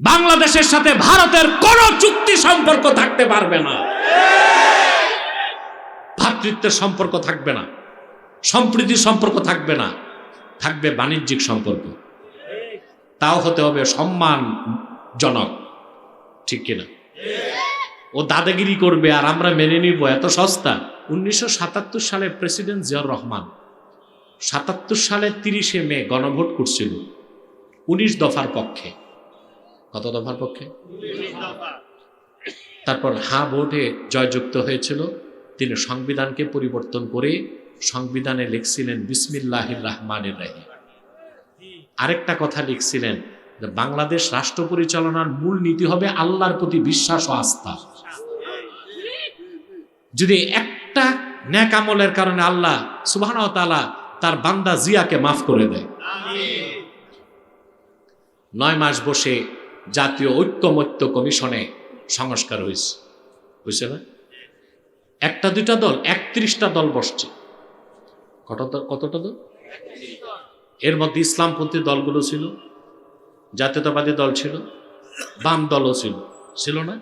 বাংলাদেশের সাথে ভারতের কোন চুক্তি সম্পর্ক থাকতে পারবে না। ভাতৃত্বের সম্পর্ক থাকবে না। সম্প্রীতির সম্পর্ক থাকবে না। থাকবে বাণিজ্যিক সম্পর্ক। তাও হতে হবে সম্মানজনক। ঠিক কিনা? ও দাদাগিরি করবে আর আমরা মেনে নিব। এত সস্তা। উনিশশো সাতাত্তর সালে প্রেসিডেন্ট জিয়াউর রহমান সাতাত্তর সালে তিরিশে মে গণভোট করছিল। উনিশ দফার পক্ষে। কত দফার পক্ষে? তারপর হা ভোটে জয়যুক্ত হয়েছিল। তিনি সংবিধানকে পরিবর্তন করে সংবিধানে লিখছিলেন বিসমিল্লাহির রহমানের রাহিম। আরেকটা কথা লিখছিলেন যে বাংলাদেশ রাষ্ট্র পরিচালনার মূল নীতি হবে আল্লাহর প্রতি বিশ্বাস ও আস্থা। যদি একটা ন্যাক আমলের কারণে আল্লাহ সুবাহ তালা তার বান্দা জিয়াকে মাফ করে দেয়। নয় মাস বসে জাতীয় ঐক্যমত্য কমিশনে সংস্কার হয়েছে। বুঝছে না? একটা দুইটা দল, একত্রিশটা দল বসছে। কত দল- কতটা দল? এর মধ্যে ইসলামপন্থী দলগুলো ছিল, জাতীয়তাবাদী দল ছিল, বাম দলও ছিল। ছিল না?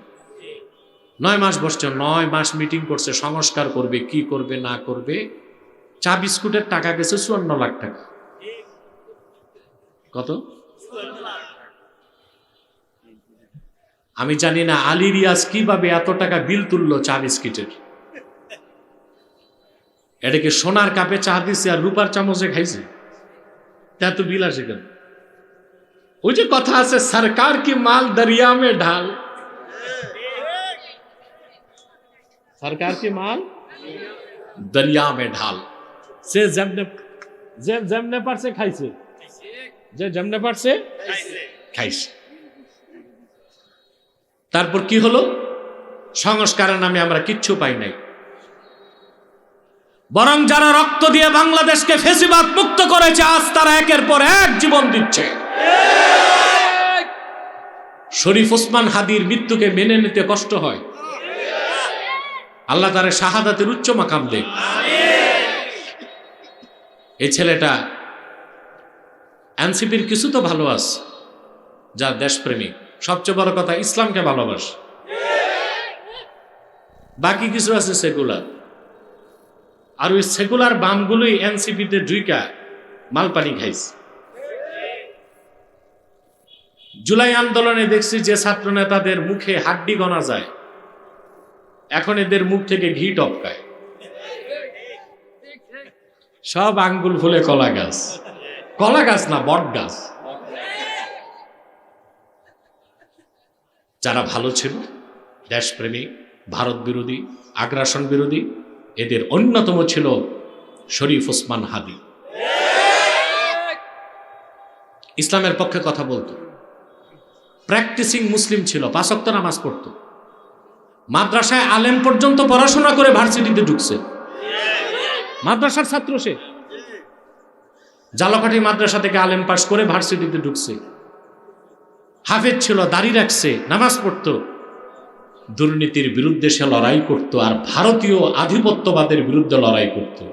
নয় মাস বসছে, নয় মাস মিটিং করছে, সংস্কার করবে, কি করবে, না করবে। চা বিস্কুটের টাকা গেছে চুয়ান্ন লাখ টাকা। কত? আমি জানি না আলী রিয়াজ কীভাবে এত টাকা বিল তুললো চা বিস্কিটের। এটাকে সোনার কাপে চা দিছে আর রূপার চামচে খাইছে? তা তো বিল আসে কেন? ওই যে কথা আছে সরকার কি মাল দরিয়া মে ঢাল? সরকার কি মাল দরিয়া মে ঢাল। সে যেমনে যে যেমনে পারছে খাইছে। যে যেমনে পারছে খাইছে। তারপর কি হলো? সংস্কারের নামে আমরা কিচ্ছু পাই নাই। বরং যারা রক্ত দিয়ে বাংলাদেশকে ফেসিবাদ মুক্ত করেছে, আজ তারা একের পর এক জীবন দিচ্ছে। শরীফ ওসমান হাদির মৃত্যুকে মেনে নিতে কষ্ট হয়। আল্লাহ তারে শাহাদাতের উচ্চ মাকাম দে এই ছেলেটা এনসিপির কিছু তো ভালো আছে, যা দেশপ্রেমিক। সবচেয়ে বড় কথা, ইসলামকে ভালোবাসে। বাকি কিছু আছে সেকুলার আর ওই সেকুলার বামগুলোই এনসিপিতে ঢুইকা মালপানি খাইছে। জুলাই আন্দোলনে দেখছি যে ছাত্র নেতাদের মুখে হাড্ডি গনা যায়। এখন এদের মুখ থেকে ঘি টপকায়। সব আঙ্গুল ফুলে কলা গাছ। কলা গাছ না, বট গাছ। যারা ভালো ছিল, দেশপ্রেমী, ভারত বিরোধী, আগ্রাসন বিরোধী, এদের অন্যতম ছিল শরীফ ওসমান হাদি। ইসলামের পক্ষে কথা বলতো। প্র্যাকটিসিং মুসলিম ছিল পাঁচক্ত নামাজ পড়তো। মাদ্রাসায় আলেম পর্যন্ত পড়াশোনা করে ভার্সিটিতে ঢুকছে। মাদ্রাসার ছাত্র সে। জালকাঠি মাদ্রাসা থেকে আলেম পাশ করে ভার্সিটিতে ঢুকছে। হাফেজ ছিল, দাড়ি রাখছে, নামাজ পড়তো। দুর্নীতির বিরুদ্ধে সে লড়াই করত আর ভারতীয় আধিপত্যবাদের বিরুদ্ধে লড়াই করত।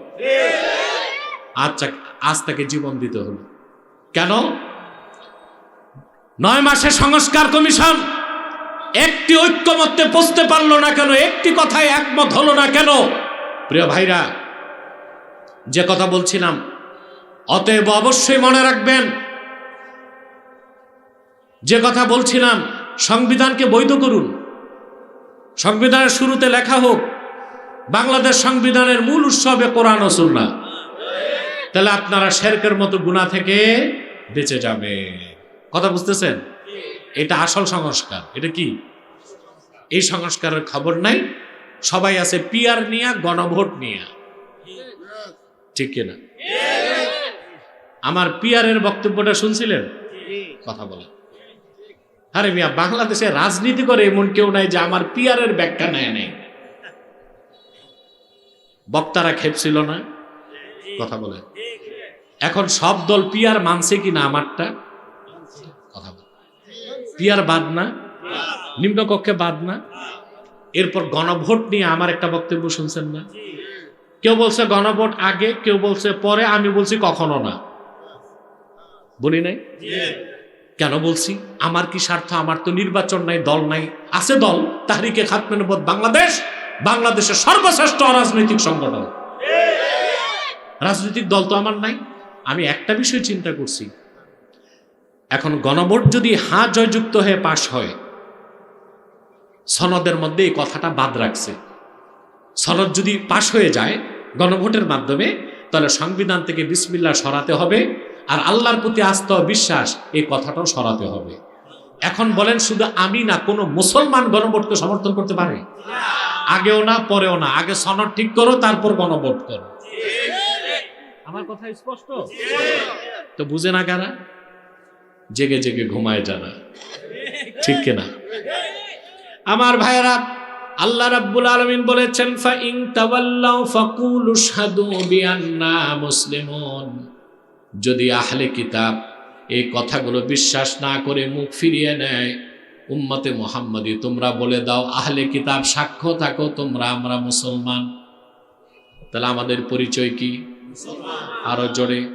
তাকে- আজ তাকে জীবন দিতে হলো। কেন? নয় মাসে সংস্কার কমিশন একটি ঐক্যমত্যে পৌঁছতে পারল না কেন, একটি কথায় একমত হলো না কেন? প্রিয় ভাইরা, যে কথা বলছিলাম, অতএব অবশ্যই মনে রাখবেন যে কথা বলছিলাম, সংবিধানকে বৈধ করুন। সংবিধানের শুরুতে লেখা হোক, বাংলাদেশ সংবিধানের মূল উৎসবে কোরআন ও সুন্নাহ। তাহলে আপনারা শেরকের মতো গুণা থেকে বেঁচে যাবে কথা বুঝতেছেন? এটা আসল সংস্কার। এটা কি? এই সংস্কারের খবর নাই। সবাই আছে পিয়ার নিয়া, গণভোট নিয়া। ঠিক কিনা? আমার পিয়ারের বক্তব্যটা শুনছিলেন? কথা বলেন। আরে মিয়া, বাংলাদেশে রাজনীতি করে এমন কেউ নাই যে আমার পিয়ারের ব্যাখ্যা নেয় নাই। বক্তারা খেপছিল না? কথা বলে। এখন সব দল পিয়ার মানছে কি না আমারটা? কথা বলে। পিয়ার বাদ না? নিম্নকক্ষে বাদ না? এরপর গণভোট নিয়ে আমার একটা বক্তব্য শুনছেন না? কেউ বলছে গণভোট আগে, কেউ বলছে পরে, আমি বলছি কখনো না। বলি নাই? কেন বলছি? আমার কি স্বার্থ? আমার তো নির্বাচন নাই, দল নাই। আছে দল। তাহরিকে খাতমেনবোধ বাংলাদেশ, বাংলাদেশের সর্বশ্রেষ্ঠ রাজনৈতিক সংগঠন। রাজনৈতিক দল তো আমার নাই। আমি একটা বিষয় চিন্তা করছি। এখন গণভোট যদি হা জয়যুক্ত হয়ে পাশ হয়, সনদের মধ্যে এই কথাটা বাদ রাখছে। সনদ যদি পাশ হয়ে যায় গণভোটের মাধ্যমে, তাহলে সংবিধান থেকে বিসমিল্লা সরাতে হবে। আর আল্লাহর প্রতি আস্থা বিশ্বাস, এই কথাটাও সরাতে হবে। এখন বলেন, শুধু আমি না, কোনো মুসলমান গণভোটকে সমর্থন করতে পারে? আগেও না, পরেও না। আগে সনদ ঠিক করো, তারপর গণভোট করো। আমার কথা স্পষ্ট? তো বুঝে না কারা? জেগে জেগে ঘুমায় যারা। ঠিক কিনা? আমার ভাইয়েরা, আল্লাহ রাব্বুল আলামিন বলেছেন ফা ইন তাওয়াল্লাউ ফাকুলু শাহাদু বিআন্না মুসলিমুন। যদি আহলে কিতাব এই কথাগুলো বিশ্বাস না করে মুখ ফিরিয়ে নেয়, উম্মতে মোহাম্মদী, তোমরা বলে দাও, আহলে কিতাব সাক্ষ্য থাকো, তোমরা আমরা মুসলমান। তাহলে আমাদের পরিচয় কি? আরও জোরে।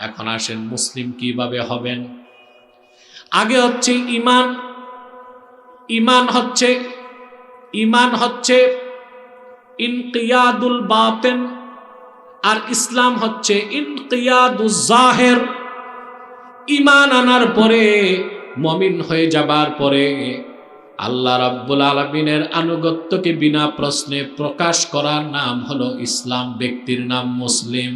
এখন আসেন মুসলিম কীভাবে হবেন? আগে হচ্ছে ইমান ইমান হচ্ছে ইমান হচ্ছে ইনকিয়াদুল বাতেন আর ইসলাম হচ্ছে ইনকিয়াদুল জাহের। ইমান আনার পরে, মমিন হয়ে যাবার পরে আল্লাহ রাব্বুল আলমিনের আনুগত্যকে বিনা প্রশ্নে প্রকাশ করার নাম হলো ইসলাম ব্যক্তির নাম মুসলিম।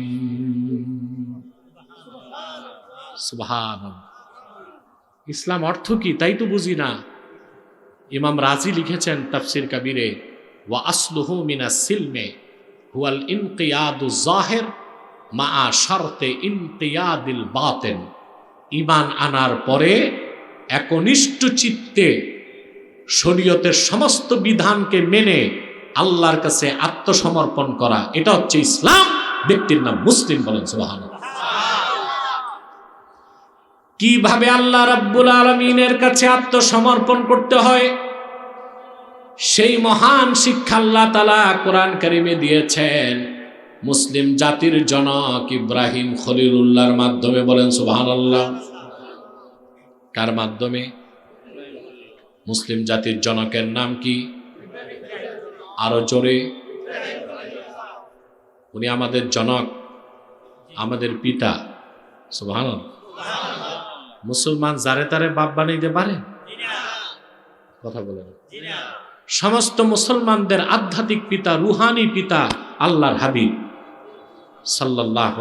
ইসলাম অর্থ কি তাই তো বুঝি না। ইমাম রাজি লিখেছেন তাফসির কাবিরে, ওয়া আসলুহু মিনা সিলমে। হুয়াল ইনকিয়াদু জাহের মা শর্তে ইনকিয়াদিল বাতেন। ইমান আনার পরে একনিষ্ঠ চিত্তে শরীয়তের সমস্ত বিধানকে মেনে আল্লাহর কাছে আত্মসমর্পণ করা, এটা হচ্ছে ইসলাম। ব্যক্তির নাম মুসলিম বলেন সুবাহান কীভাবে আল্লাহ রাব্বুল আলমিনের কাছে আত্মসমর্পণ করতে হয়? সেই মহান শিক্ষা আল্লাহ তালা কোরআন কারিমে দিয়েছেন। মুসলিম জাতির জনক ইব্রাহিম খলিলুল্লাহর মাধ্যমে বলেন সুবাহান আল্লাহ কার মাধ্যমে? মুসলিম জাতির জনকের নাম কি? আরও জোরে। উনি আমাদের জনক, আমাদের পিতা সুবাহান মুসলমান যারে তারে বাপ বানাইতে পারে? কথা বলেন। সমস্ত মুসলমানদের আধ্যাত্মিক পিতা, রুহানি পিতা, আল্লাহর হাবিব সাল্লাহ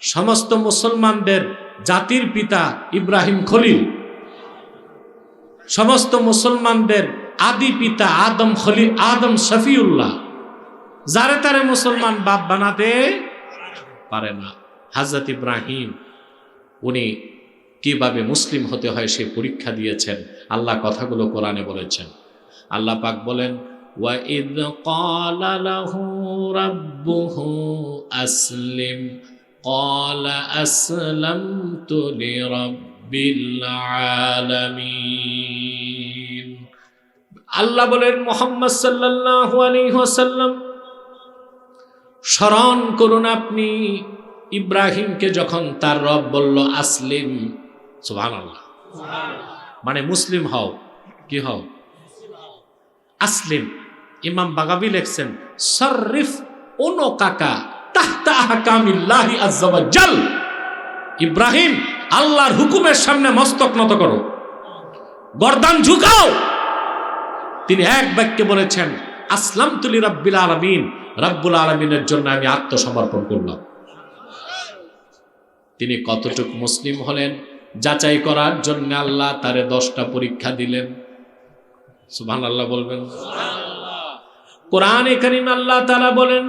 সমস্ত মুসলমানদের জাতির পিতা ইব্রাহিম খলিল। সমস্ত মুসলমানদের আদি পিতা আদম খলিল, আদম শফিউল্লাহ। যারে তারে মুসলমান বাপ বানাতে পারে না। হাজরত ইব্রাহিম, উনি কিভাবে মুসলিম হতে হয় সে পরীক্ষা দিয়েছেন আল্লাহ কথাগুলো কোরআনে বলেছেন আল্লাহ পাক বলেন وَإِذْ قَالَ لَهُ رَبُّهُ أَسْلِمْ قَالَ أَسْلَمْتُ لِرَبِّ الْعَالَمِينَ আল্লাহ বলেন মোহাম্মদ সাল্লাল্লাহু আলাইহি ওয়াসাল্লাম স্মরণ করুন আপনি ইব্রাহিমকে যখন তার রব বলল আসলিম সুহান আল্লাহ মানে মুসলিম হও, কি হও? আসলিম। ইমাম বাগাবি লেখছেন সরিফ ওনো কাকা তাহতা আহকামিল্লাহি আজ্জাওয়াজ্জাল ইব্রাহিম, আল্লাহর হুকুমের সামনে মস্তক নত করো। গর্দান ঝুকাও। তিনি এক বাক্যে বলেছেন আসলাম তুলি রাব্বিল আলামিন। রাব্বুল আলামিনের জন্য আমি আত্মসমর্পণ করলাম। তিনি কতটুক মুসলিম হলেন? যাচাই করার জন্য আল্লাহ তারে দশটা পরীক্ষা দিলেন সুবহান আল্লাহ বলবেন কোরআন করিম আল্লাহ তারা বলেন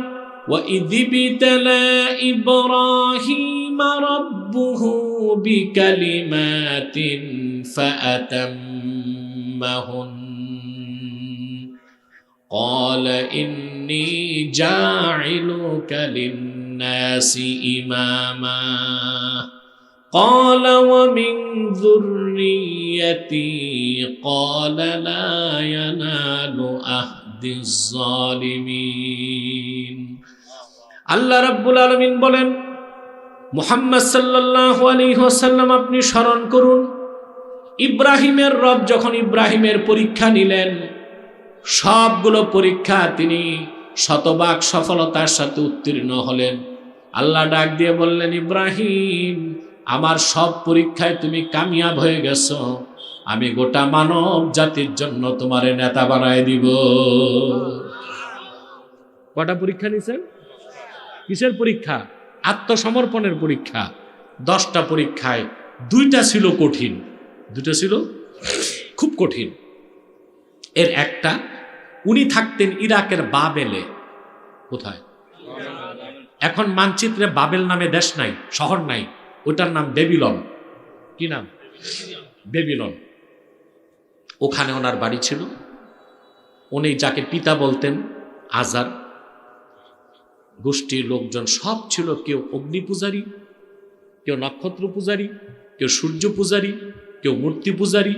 وَإِذِ ابْتَلَى إِبْرَاهِيمَ رَبُّهُ بِكَلِمَاتٍ فَأَتَمَّهُنَّ قال إني جاعلك للناس إماما قال ومن ذريتي قال لا ينال أهد الظالمين আল্লাহ রাব্বুল আলামিন বলেন মোহাম্মদ সাল্লাহ আলী ওসাল্লাম আপনি স্মরণ করুন ইব্রাহিমের রব যখন ইব্রাহিমের পরীক্ষা নিলেন সবগুলো পরীক্ষা তিনি শতভাগ সফলতার সাথে উত্তীর্ণ হলেন আল্লাহ ডাক দিয়ে বললেন ইব্রাহিম আমার সব পরীক্ষায় তুমি কামিয়াব হয়ে গেছো। আমি গোটা মানব জাতির জন্য তোমারে নেতা বানায় দিব। কটা পরীক্ষা নিছেন? কিসের পরীক্ষা? আত্মসমর্পণের পরীক্ষা। দশটা পরীক্ষায় দুইটা ছিল কঠিন। দুইটা ছিল? খুব কঠিন। এর একটা, উনি থাকতেন ইরাকের বাবেলে। কোথায়? এখন মানচিত্রে বাবেল নামে দেশ নাই, শহর নাই। ওটার নাম বেবিলন। কি নাম? বেবিলন। ওখানে ওনার বাড়ি ছিল। উনি যাকে পিতা বলতেন, আজার। গোষ্ঠীর লোকজন সব ছিল কেউ অগ্নি পূজারী, কেউ নক্ষত্র পূজারী, কেউ সূর্য পূজারী, কেউ মূর্তি পূজারী।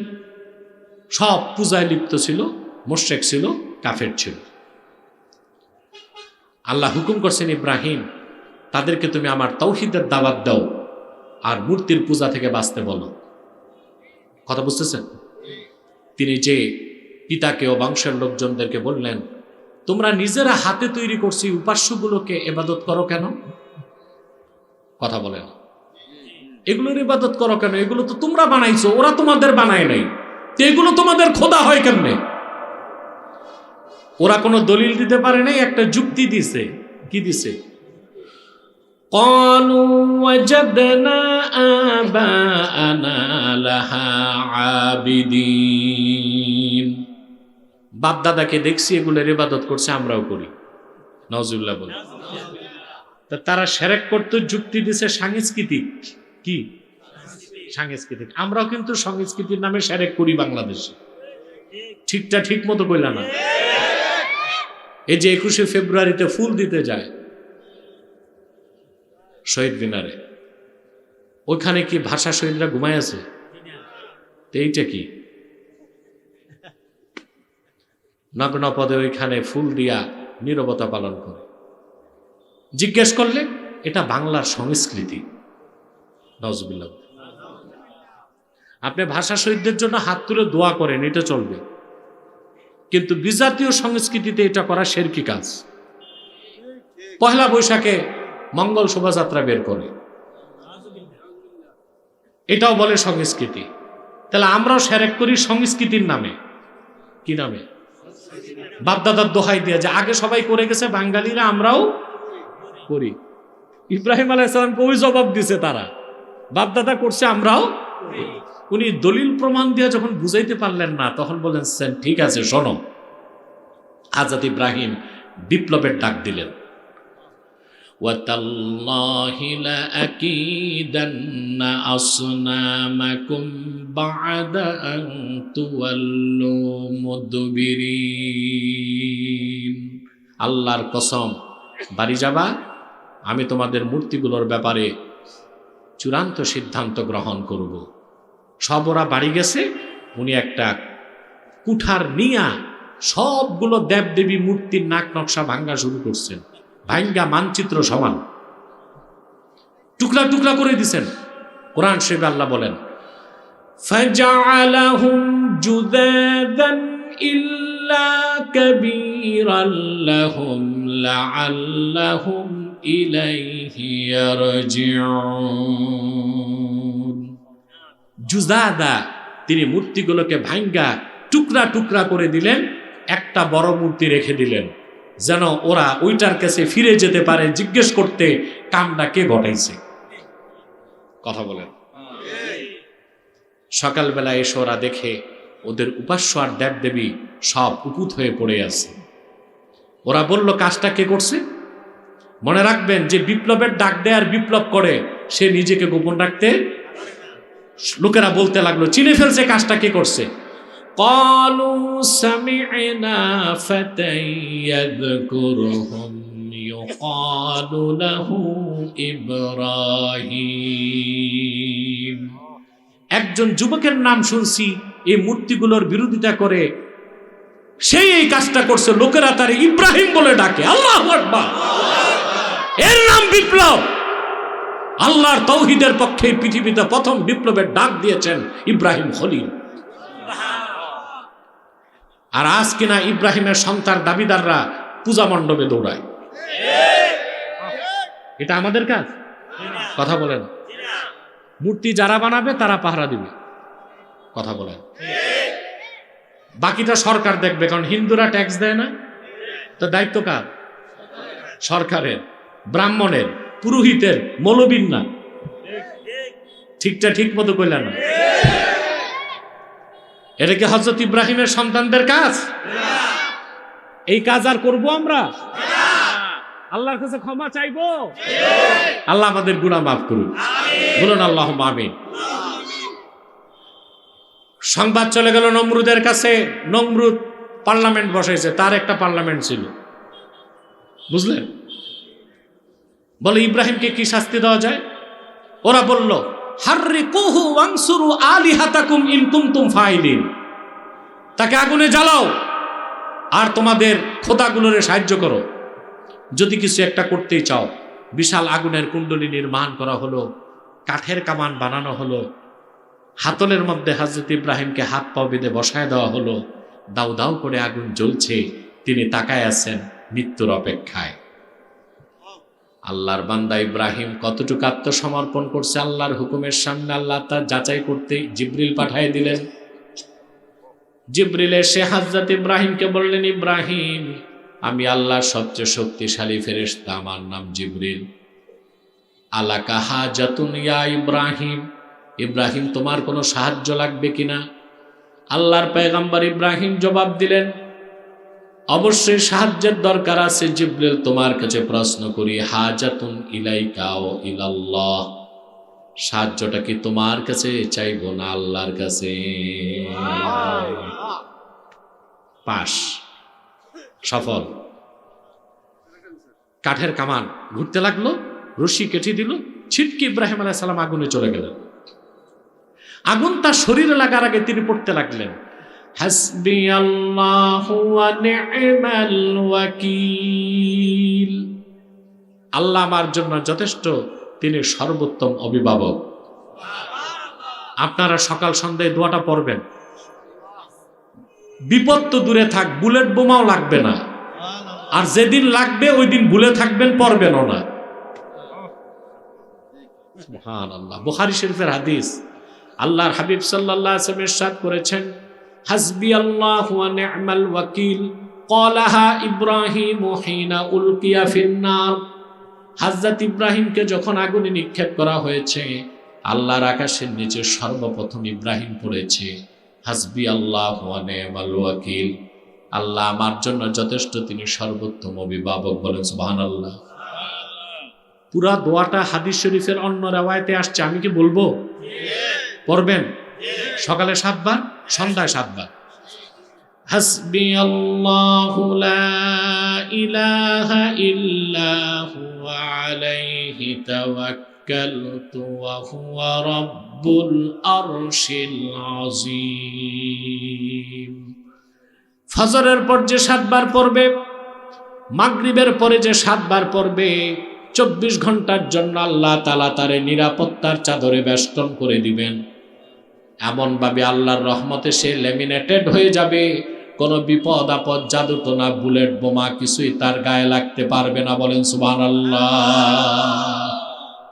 সব পূজায় লিপ্ত ছিল, মোশেক ছিল, কাফের ছিল। আল্লাহ হুকুম করছেন, ইব্রাহিম, তাদেরকে তুমি আমার তৌহিদের দাওয়াত দাও। আর মূর্তির পূজা থেকে বাঁচতে বলো। কথা বুঝতেছেন? তিনি যে পিতাকে ও বংশের লোকজনদেরকে বললেন, তোমরা নিজেরা হাতে তৈরি করছি, উপাস্যগুলোকে এবাদত করো কেন? কথা বলে না। এগুলোর ইবাদত করো কেন? এগুলো তো তোমরা বানাইছো, ওরা তোমাদের বানায় নাই। তো এগুলো তোমাদের খোদা হয় কেমনে? ওরা কোনো দলিল দিতে পারে নাই, একটা যুক্তি দিছে। কি দিছে? قالوا وجدنا آباءنا لها عابدين বাপ দাদাকে দেখছি এগুলোর ইবাদত করছে আমরাও করি নজরুল্লাহ বলে তা তারা সেরেক করতে যুক্তি দিছে সাংস্কৃতিক কি সাংস্কৃতিক আমরাও কিন্তু সংস্কৃতির নামে সেরেক করি বাংলাদেশে ঠিকটা ঠিক মতো কইলা না এই যে একুশে ফেব্রুয়ারিতে ফুল দিতে যায় শহীদ মিনারে। ওইখানে কি ভাষা শহীদরা ঘুমায় আছে? এইটা কি? নগ্ন পদে ওইখানে ফুল দিয়া নীরবতা পালন করে। জিজ্ঞেস করলে, এটা বাংলার সংস্কৃতি। নজবিল্লা আপনি ভাষা শহীদদের জন্য হাত তুলে দোয়া করেন, এটা চলবে। কিন্তু বিজাতীয় সংস্কৃতিতে এটা করা শেরকি কাজ। পহেলা বৈশাখে মঙ্গল শোভাযাত্রা বের করে। এটাও বলে সংস্কৃতি। তাহলে আমরাও সেরেক করি সংস্কৃতির নামে। কি নামে? বাপদাদার দোহাই দিয়ে যে আগে সবাই করে গেছে, বাঙালিরা আমরাও করি। ইব্রাহিম আলাইসালামকে ওই জবাব দিছে তারা। বাপদাদা করছে, আমরাও উনি দলিল প্রমাণ দিয়ে যখন বুঝাইতে পারলেন না, তখন বলেন ঠিক আছে, শোনো। আজাদ ইব্রাহিম বিপ্লবের ডাক দিলেন। وتالله لأكيدن أصنامكم بعد أن تولوا مدبرين আল্লাহর কসম বাড়ি যাবা আমি তোমাদের মূর্তিগুলোর ব্যাপারে চূড়ান্ত সিদ্ধান্ত গ্রহণ করব সব ওরা বাড়ি গেছে উনি একটা কুঠার নিয়া সবগুলো দেবদেবী মূর্তির নাক নকশা ভাঙ্গা শুরু করছেন ভাঙ্গা মানচিত্র সমান টুকরা টুকরা করে দিছেন কোরআন শরীফ আল্লাহ বলেন فجعلهم جذاذا إلا كبيرا لهم لعلهم إليه يرجعون জুজাদা তিনি মূর্তিগুলোকে ভাঙ্গা টুকরা টুকরা করে দিলেন একটা বড় মূর্তি রেখে দিলেন যেন ওরা ওইটার কাছে ফিরে যেতে পারে, জিজ্ঞেস করতে কামটা কে ঘটাইছে। কথা বলেন। সকালবেলা এসে ওরা দেখে ওদের উপাস্য আর দেব দেবী সব উপুত হয়ে পড়ে আছে। ওরা বলল, কাজটা কে করছে? মনে রাখবেন যে বিপ্লবের ডাক দেয় আর বিপ্লব করে, সে নিজেকে গোপন রাখতে লোকেরা বলতে লাগল, চিনে ফেলছে কাজটা কে করছে? قالوا سمعنا فتى يذكرهم يقال له إبراهيم একজন যুবকের নাম শুনছি এই মূর্তিগুলোর বিরোধিতা করে সেই এই কাজটা করছে লোকেরা তার ইব্রাহিম বলে ডাকে আল্লাহ আকবার এর নাম বিপ্লব আল্লাহর তৌহিদের পক্ষে এই পৃথিবীতে প্রথম বিপ্লবের ডাক দিয়েছেন ইব্রাহিম খলিল আর আজ কিনা ইব্রাহিমের সন্তান দাবিদাররা পূজা মণ্ডপে দৌড়ায়। এটা আমাদের কাজ? কথা বলেন। মূর্তি যারা বানাবে, তারা পাহারা দিবে। কথা বলেন। বাকিটা সরকার দেখবে, কারণ হিন্দুরা ট্যাক্স দেয় না। তো দায়িত্ব কার? সরকারের, ব্রাহ্মণের, পুরোহিতের, মৌলবীর না। ঠিকটা ঠিক মতো কইলেন না। এটা কি হজরত ইব্রাহিমের সন্তানদের কাজ? এই কাজ আর করব আমরা? আল্লাহর কাছে ক্ষমা চাইব? আল্লাহ আমাদের গুণা মাফ করুন বলুন আল্লাহ আমিন। সংবাদ চলে গেল নমরুদের কাছে। নমরুদ পার্লামেন্ট বসাইছে তার একটা পার্লামেন্ট ছিল। বুঝলেন? বলে ইব্রাহিমকে কি শাস্তি দেওয়া যায়? ওরা বলল তাকে আগুনে জ্বালাও আর তোমাদের খোদাগুলোরে সাহায্য করো। যদি কিছু একটা করতেই চাও, বিশাল আগুনের কুণ্ডলী নির্মাণ করা হলো, কাঠের কামান বানানো হলো, হাতলের মধ্যে হাজরত ইব্রাহিমকে হাত পাও বেঁধে বসায় দেওয়া হলো দাউ দাউ করে আগুন জ্বলছে, তিনি তাকায় আছেন মৃত্যুর অপেক্ষায়। আল্লাহর বান্দা ইব্রাহিম কতটুকু আত্মসমর্পণ করছে, আল্লাহর হুকুমের সামনে আল্লাহ তার যাচাই করতে জিব্রিল পাঠায় দিলেন। জিব্রিল এসে হাজরত ইব্রাহিমকে বললেন, ইব্রাহিম, আমি আল্লাহর সবচেয়ে শক্তিশালী ফেরেশতা, আমার নাম জিব্রিল। আলাকা হাজাতুন ইয়া ইব্রাহিম ইব্রাহিম, তোমার কোনো সাহায্য লাগবে কিনা? আল্লাহর পেগম্বর ইব্রাহিম জবাব দিলেন অবশ্যই সাহায্যের দরকার আছে জিব্রিল তোমার কাছে প্রশ্ন করি, হাজাতুন ইলাইকা ও ইলাল্লাহ। সাহায্যটা কি তোমার কাছে? চাইব না আল্লাহর কাছে। পাশ সফল। কাঠের কামান ঘুরতে লাগল, রশি কেটে দিল, ছিটকি ইব্রাহিম আলাহ সালাম আগুনে চলে গেলেন। আগুন তার শরীরে লাগার আগে তিনি পড়তে লাগলেন। হাসবি আল্লাহ ওয়াকিল। আল্লাহ আমার জন্য যথেষ্ট, তিনি সর্বোত্তম অভিভাবক। আপনারা সকাল সন্ধ্যায় দোয়াটা পড়বেন। বিপদ তো দূরে থাক, বুলেট বোমাও লাগবে না। আর যেদিন লাগবে ওই দিন ভুলে থাকবেন, পড়বেনও না। সুবহানাল্লাহ, বুখারী শরীফের হাদিস। আল্লাহর হাবিব আলাইহি ওয়াসাল্লাম করেছেন হাসবি আল্লাহু নি'মাল ওয়াকিল। ক্বালাহা ইব্রাহিম হিনা উলকিয়া ফিন্নার। হযরত ইব্রাহিমকে যখন আগুনে নিক্ষেপ করা হয়েছে, আল্লাহর আকাশের নিচে সর্বপ্রথম ইব্রাহিম পড়েছে হাসবি আল্লাহ নি'মাল ওয়াকিল। আল্লাহ আমার জন্য যথেষ্ট, তিনি সর্বোত্তম অভিভাবক বলেন, সুবহানাল্লাহ। পুরা দোয়াটা হাদিস শরীফের অন্য রেওয়ায়তে আসছে, আমি কি বলব? পড়বেন? সকালে সাতবার, সন্ধ্যায় সাতবার। হাসবি আল্লাহু লা ইলাহা ইল্লা হুয়া আলাইহি তাওয়াক্কালতু ওয়া হুয়া রাব্বুল আরশিল আযীম। ফজরের পর যে সাতবার পড়বে, মাগরিবের পরে যে সাতবার পড়বে, চব্বিশ ঘণ্টার জন্য আল্লাহ তালা তারে নিরাপত্তার চাদরে বেষ্টন করে দিবেন। এমনভাবে আল্লাহর রহমতে সে লেমিনেটেড হয়ে যাবে। কোনো বিপদ আপদ জাদুটোনা বুলেট, বোমা কিছুই তার গায়ে লাগতে পারবে না। বলেন সুবান আল্লাহ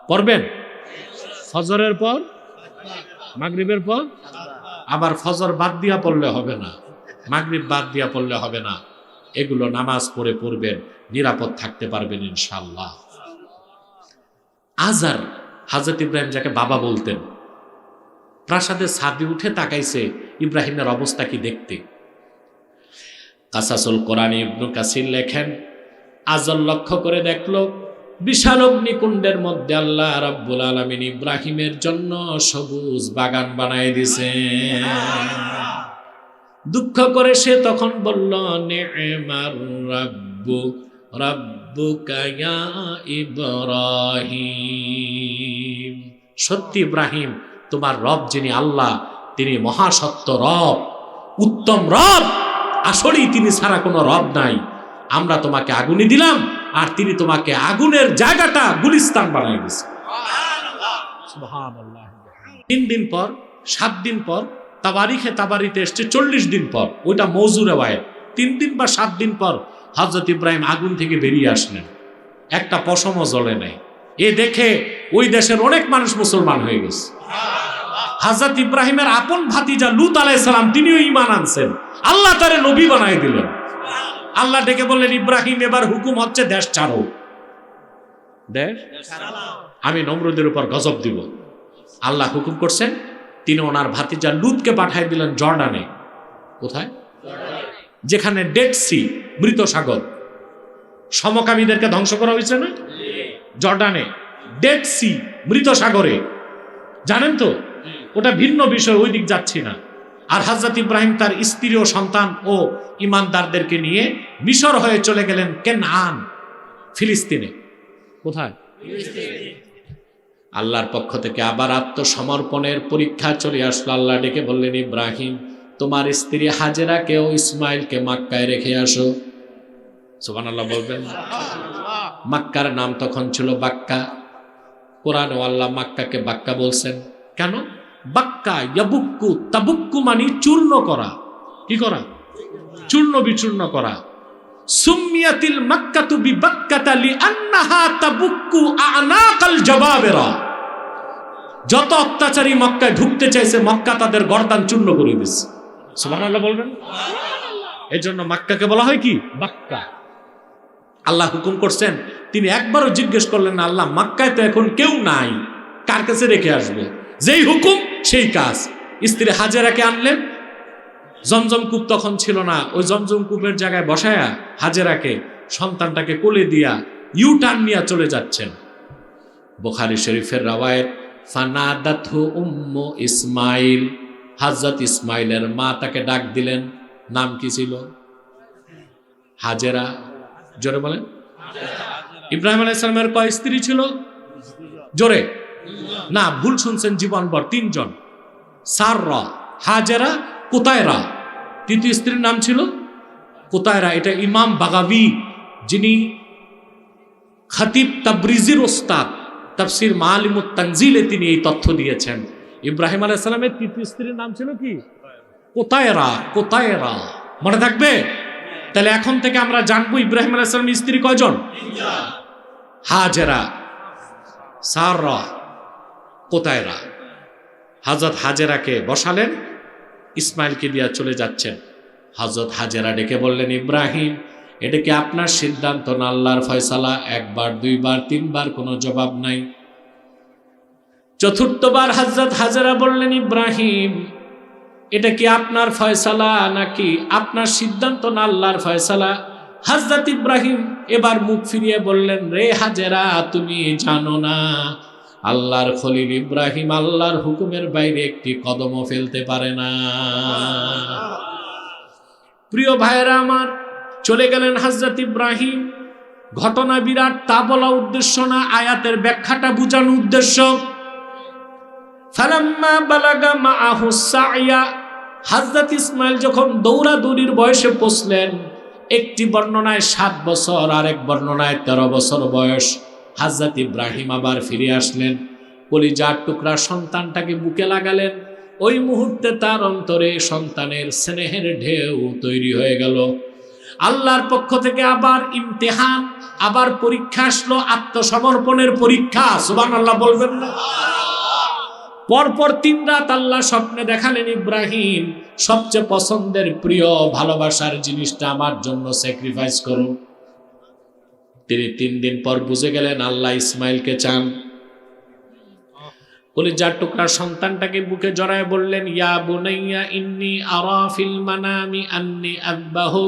পড়বেন? ফজরের পর? মাগরিবের পর? আবার ফজর বাদ দিয়া পড়লে হবে না। মাগরিব বাদ দিয়া পড়লে হবে না। এগুলো নামাজ পড়ে পড়বেন, নিরাপদ থাকতে পারবেন ইনশাল্লাহ আজার হাজরত ইব্রাহিম যাকে বাবা বলতেন প্রাসাদের ছাদে উঠে তাকাইছে ইব্রাহিমের অবস্থা কি দেখতে। কাসাসুল কোরআন ইবনু কাসির লেখেন, আজল লক্ষ্য করে দেখল, বিশাল অগ্নিকুণ্ডের মধ্যে আল্লাহ রাব্বুল আলামিন ইব্রাহিমের জন্য সবুজ বাগান বানায় দিছে। দুঃখ করে সে তখন বলল রাব্বু, রাব্বুকা ইয়া ইব্রাহিম। সত্যি ইব্রাহিম তোমার রব যিনি আল্লাহ তিনি মহাসত্য রব উত্তম রব। আসলেই তিনি ছাড়া কোনো রব নাই। আমরা তোমাকে আগুনে দিলাম আর তিনি তোমাকে আগুনের জায়গাটা গুলিস্তান বানাই দিছে তিন দিন পর সাত দিন পর তাবারিখে তাবারিতে এসছে চল্লিশ দিন পর ওইটা মৌজুরে বায়ের তিন দিন বা সাত দিন পর হজরত ইব্রাহিম আগুন থেকে বেরিয়ে আসলেন। একটা পশমও জ্বলে নাই। এ দেখে ওই দেশের অনেক মানুষ মুসলমান হয়ে গেছে। হাজরত ইব্রাহিমের আপন ভাতিজা লুত আলাইসালাম তিনিও ইমান আনছেন। আল্লাহ তারে নবী বানাই দিলেন। আল্লাহ ডেকে বললেন, ইব্রাহিম, এবার হুকুম হচ্ছে দেশ ছাড়ো। দেশ? আমি নমরুদের উপর গজব দিব। আল্লাহ হুকুম করছেন, তিনি ওনার ভাতিজা লুতকে পাঠাই দিলেন জর্ডানে। কোথায়? যেখানে ডেড সি, মৃত সাগর। সমকামীদেরকে ধ্বংস করা হয়েছে না? জর্ডানে। ডেড সি, মৃত সাগরে। জানেন তো ওটা ভিন্ন বিষয় ওই দিক যাচ্ছি না। আর হাজরত ইব্রাহিম তার স্ত্রী ও সন্তান ও ইমানদারদেরকে নিয়ে মিশর হয়ে চলে গেলেন কেন আন ফিলিস্তিনে। কোথায়? আল্লাহর পক্ষ থেকে আবার আত্মসমর্পণের পরীক্ষা চলে আসলো। আল্লাহ ডেকে বললেন ইব্রাহিম তোমার স্ত্রী হাজেরাকেও ইসমাইলকে মাক্কায় রেখে আসো? সুবান আল্লাহ বলবেন। মাক্কার নাম তখন ছিল বাক্কা। কোরআন আল্লাহ মাক্কাকে বাক্কা বলছেন কেন? বাক্কা ইয়াবুক্কু তাবুক্কু মানে চূর্ণ করা। কি করা? চূর্ণ বিচূর্ণ করা। সুমিয়াতিল মাক্কাতু বিবাক্কাতা লিআন্নাহা তাবুক্কু আনাকাল জবাবেরা। যত অত্যাচারী মক্কায় ঢুকতে চাইছে মক্কা তাদের গর্দান চূর্ণ করে দিচ্ছে। সুবহানাল্লাহ বলবেন? এর জন্য মক্কাকে বলা হয় কি? বাক্কা। আল্লাহ হুকুম করছেন, তিনি একবারও জিজ্ঞেস করলেন, আল্লাহ, মাক্কায় তো এখন কেউ নাই। কার কাছে রেখে আসবে? যেই হুকুম, সেই কাজ। স্ত্রী হাজেরাকে আনলেন। জমজম কূপ তখন ছিল না। ওই জমজম কূপের জায়গায় বসায়া হাজেরাকে, সন্তানটাকে কোলে দিয়া ইউ টার্ন নিয়ে চলে যাচ্ছেন। বোখারি শরীফের রাওয়ায়ত ফানাদাথু উম্ম ইসমাইল। হাজরত ইসমাইলের মা তাকে ডাক দিলেন। নাম কি ছিল? হাজেরা। জোরে বলেন। ইব্রাহিম আলাইসালামের কয় স্ত্রী ছিল? জোরে। না, ভুল শুনছেন জীবনভর, তিনজন। সাররা, হাজেরা, কোতায়রা। তৃতীয় স্ত্রীর নাম ছিল? কোতায়রা, এটা ইমাম বাগাবি, যিনি খাতিব তাবরিজির ওস্তাদ, তাফসির মালিমুত তানজিলে তিনি এই তথ্য দিয়েছেন। ইব্রাহিম আলাইসালামের তৃতীয় স্ত্রীর নাম ছিল কি? কোতায়রা কোতায়রা। মনে থাকবে? তাহলে এখন থেকে আমরা জানব ইব্রাহিম আলাইসালামের স্ত্রী কয়জন? হাজেরা। সাররা। কোতায়রা। হাজরত হাজেরাকে বসালেন। ইসমাইলকে দিয়া চলে যাচ্ছেন। হজরত হাজেরা ডেকে বললেন, ইব্রাহিম, এটা কি আপনার সিদ্ধান্ত না আল্লাহর ফয়সালা? একবার, দুইবার, তিনবার কোনো জবাব নাই? চতুর্থবার হজরত হাজেরা বললেন, ইব্রাহিম এটা কি আপনার ফয়সালা নাকি আপনার সিদ্ধান্ত না আল্লাহর ফয়সালা? হজরত ইব্রাহিম এবার মুখ ফিরিয়ে বললেন, রে হাজেরা, তুমি জানো না, আল্লাহর খলিল ইব্রাহিম আল্লাহর হুকুমের বাইরে একটি কদমও ফেলতে পারে না। প্রিয় ভাইয়েরা আমার, চলে গেলেন হাজরত ইব্রাহিম। ঘটনা বিরাট, তা বলা উদ্দেশ্য না, আয়াতের ব্যাখ্যাটা বুঝানো উদ্দেশ্য। ফালাম্মা বালাগা মাআহু সাইয়া হাজরত ইসমাইল যখন দৌড়াদৌড়ির বয়সে পৌঁছলেন, একটি বর্ণনায় সাত বছর আর এক বর্ণনায় তেরো বছর বয়স, হাজরত ইব্রাহিম আবার ফিরে আসলেন। কলিজার টুকরা সন্তানটাকে বুকে লাগালেন। ওই মুহূর্তে তার অন্তরে সন্তানের স্নেহের ঢেউ তৈরি হয়ে গেল। আল্লাহর পক্ষ থেকে আবার ইমতেহান, আবার পরীক্ষা আসলো, আত্মসমর্পণের পরীক্ষা। সুবান আল্লাহ বলবেন না? পরপর তিন রাত আল্লাহ স্বপ্নে দেখালেন ইব্রাহিম, সবচেয়ে পছন্দের প্রিয় ভালোবাসার জিনিসটা আমার জন্য স্যাক্রিফাইস করুন। তিনি তিন দিন পর বুঝে গেলেন, আল্লাহ ইসমাইলকে চান। কলিজার টুকরা সন্তানটাকে বুকে জড়ায় বললেন, ইয়া বুনাইয়া ইন্নি আরা ফিল মানামি আন্নি আব্বাহু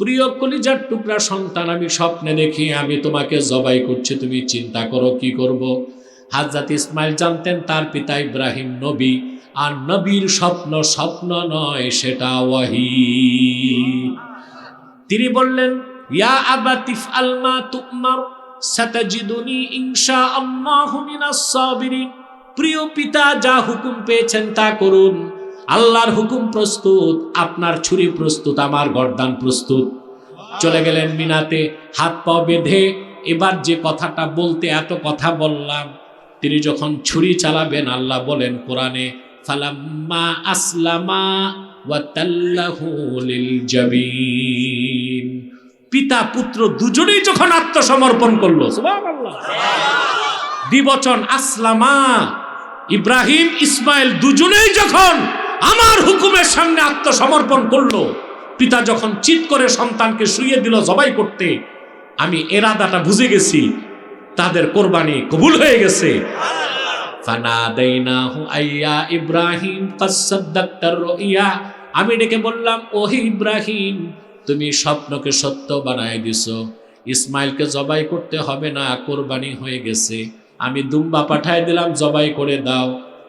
প্রিয় কলিজার টুকরা সন্তান, আমি স্বপ্নে দেখি, আমি তোমাকে জবাই করছি, তুমি চিন্তা করো, কি করব? হাজরত ইসমাইল জানতেন, তার পিতা ইব্রাহিম নবী। আর নবীর স্বপ্ন স্বপ্ন নয়, সেটা ওয়াহি। তিনি বললেন, ইয়া আবাতিফ আলমা তুমার, সাতাজিদুনি ইনশা আল্লাহু মিনাস সাবিরিন। প্রিয় পিতা, যা হুকুম পেয়েছেন তা করুন। আল্লাহর হুকুম প্রস্তুত, আপনার ছুরি প্রস্তুত, আমার গর্দান প্রস্তুত। চলে গেলেন মিনাতে, হাত পা বেঁধে, এবার যে কথাটা বলতে এত কথা বললাম তিনি যখন ছুরি চালাবেন, আল্লাহ বলেন কোরআনে, ফালাম্মা আসলামা পিতা, পুত্র দুজনেই যখন আত্মসমর্পণ করল দ্বিবচন আসলামা, ইব্রাহিম, ইসমাইল দুজনেই যখন আমার হুকুমের সামনে আত্মসমর্পণ করল, পিতা যখন চিৎ করে সন্তানকে শুইয়ে দিল জবাই করতে, আমি এরাদাটা বুঝে গেছি তাদের কোরবানি কবুল হয়ে গেছে। ইব্রাহিম আমি ডেকে বললাম, ওহে ইব্রাহিম, তুমি স্বপ্নকে সত্য বানায় দিছো। ইসমাইলকে জবাই করতে হবে না, কোরবানি হয়ে গেছে। আমি দুম্বা পাঠায় দিলাম, জবাই করে দাও।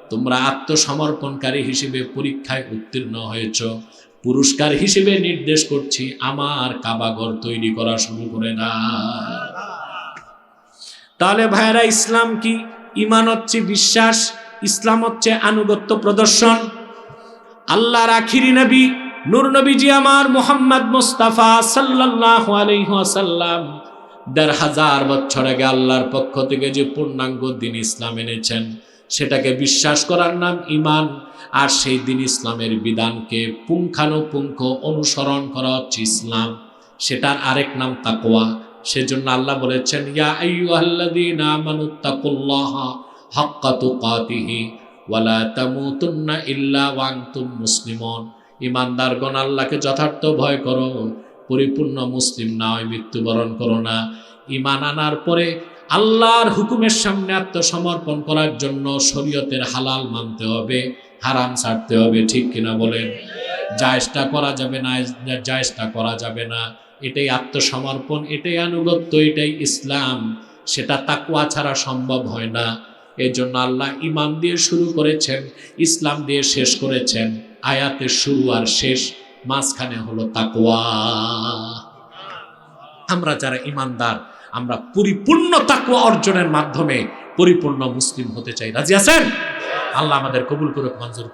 তোমরা আত্মসমর্পণকারী হিসেবে পরীক্ষায় উত্তীর্ণ হয়েছ। পুরস্কার হিসেবে নির্দেশ করছি, আমার কাবাগর তৈরি করা শুরু করে না তাহলে ভাইরা ইসলাম কি? ইমান হচ্ছে বিশ্বাস, ইসলাম হচ্ছে আনুগত্য প্রদর্শন। আল্লাহর আখিরি নবী, নূর নবীজি আমার মোহাম্মদ মুস্তাফা সাল্লাল্লাহু আলাইহি ওয়াসাল্লাম। দেড় হাজার বছর আগে আল্লাহর পক্ষ থেকে যে পূর্ণাঙ্গ দিন ইসলাম এনেছেন, সেটাকে বিশ্বাস করার নাম ইমান আর সেই দিন ইসলামের বিধানকে পুঙ্খানুপুঙ্খ অনুসরণ করা হচ্ছে ইসলাম। সেটার আরেক নাম তাকওয়া। সেজন্য আল্লাহ বলেছেন, ইয়া আইয়ুহাল্লাযীনা আমানুত্তাকুল্লাহা হাক্কা তুকাতিহি ওয়ালা তামুতুন্না ইল্লা ওয়া আনতুম মুসলিমুন। ইমানদারগণ আল্লাহকে যথার্থ ভয় করো, পরিপূর্ণ মুসলিম না হয় মৃত্যুবরণ করো না। ইমান আনার পরে আল্লাহর হুকুমের সামনে আত্মসমর্পণ করার জন্য শরীয়তের হালাল মানতে হবে, হারাম ছাড়তে হবে, ঠিক কিনা বলেন? জায়েজটা করা যাবে না, জায়েজটা করা যাবে না। এটাই আত্মসমর্পণ, এটাই আনুগত্য, এটাই ইসলাম। সেটা তাকুয়া ছাড়া সম্ভব হয় না। এই জন্য আল্লাহ ইমান দিয়ে শুরু করেছেন, ইসলাম দিয়ে শেষ করেছেন। আয়াতের শুরু আর শেষ মাঝখানে হলো তাকুয়া আমরা যারা ইমানদার আমরা পরিপূর্ণ তাকুয়া অর্জনের মাধ্যমে পরিপূর্ণ মুসলিম হতে চাই। রাজি আছেন? আল্লাহ আমাদের কবুল করে মঞ্জুর